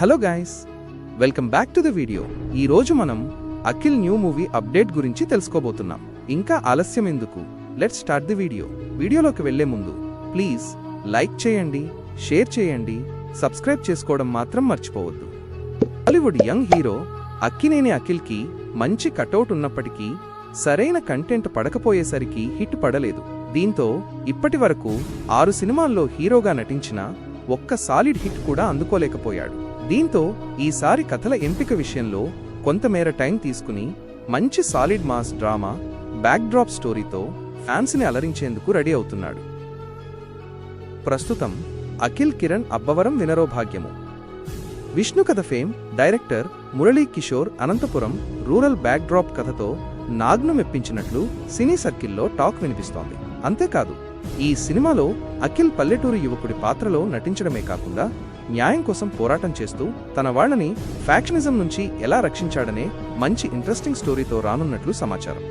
Hello guys welcome back to the video ఈరోజు మనం Akhil new movie update గురించి తెలుసుకోబోతున్నాం. ఇంకా ఆలస్యం ఎందుకు? లెట్స్ స్టార్ట్ ది వీడియో వీడియోలోకి వెళ్ళే ముందు ప్లీజ్ లైక్ చేయండి షేర్ చేయండి సబ్స్క్రైబ్ చేసుకోవడం మాత్రం మర్చిపోవద్దు. బాలీవుడ్ యంగ్ హీరో అక్కినేని అఖిల్కి మంచి కటౌట్ ఉన్నప్పటికీ సరైన కంటెంట్ పడకపోయేసరికి హిట్ పడలేదు. దీంతో ఇప్పటి వరకు ఆరు సినిమాల్లో హీరోగా నటించిన ఒక్క సాలిడ్ హిట్ కూడా అందుకోలేకపోయాడు. దీంతో ఈసారి కథల ఎంపిక విషయంలో కొంతమేర టైం తీసుకుని మంచి సాలిడ్ మాస్ డ్రామా బ్యాక్డ్రాప్ స్టోరీతో ఫ్యాన్స్ని అలరించేందుకు రెడీ అవుతున్నాడు. ప్రస్తుతం Akhil Kiran Abbavaram Vinaro Bhagyamu Vishnu Katha fame director Murali Kishore Anantapuram rural backdrop కథతో నాగ్ను మెప్పించినట్లు సినీ సర్కిల్లో టాక్ వినిపిస్తోంది. అంతేకాదు ఈ సినిమాలో అఖిల్ పల్లెటూరు యువకుడి పాత్రలో నటించడమే కాకుండా న్యాయం కోసం పోరాటం చేస్తూ తన వాళ్ళని ఫ్యాక్షనిజం నుంచి ఎలా రక్షించాడనే మంచి ఇంట్రెస్టింగ్ స్టోరీతో రానున్నట్లు సమాచారం.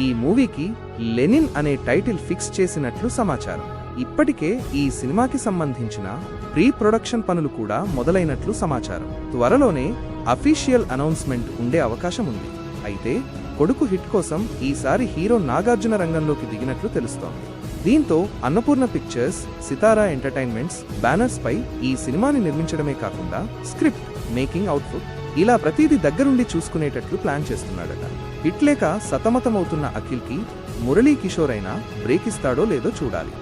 ఈ మూవీకి లెనిన్ అనే టైటిల్ ఫిక్స్ చేసినట్లు సమాచారం. ఇప్పటికే ఈ సినిమాకి సంబంధించిన ప్రీ ప్రొడక్షన్ పనులు కూడా మొదలైనట్లు సమాచారం. త్వరలోనే అఫీషియల్ అనౌన్స్మెంట్ ఉండే అవకాశం ఉంది. అయితే కొడుకు హిట్ కోసం ఈసారి హీరో నాగార్జున రంగంలోకి దిగినట్లు తెలుస్తోంది. దీంతో Annapurna pictures Sithara entertainments banners పై ఈ సినిమాని నిర్మించడమే కాకుండా స్క్రిప్ట్ మేకింగ్ అవుట్పుట్ ఇలా ప్రతిదీ దగ్గరుండి చూసుకునేటట్లు ప్లాన్ చేస్తున్నాడట. హిట్లేక సతమతమవుతున్న అఖిల్కి మురళీ కిషోర్ అయినా బ్రేక్ ఇస్తాడో లేదో చూడాలి.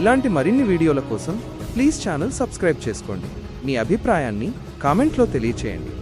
ఇలాంటి మరిన్ని వీడియోల కోసం ప్లీజ్ ఛానల్ సబ్స్క్రైబ్ చేసుకోండి. మీ అభిప్రాయాన్ని కామెంట్లో తెలియచేయండి.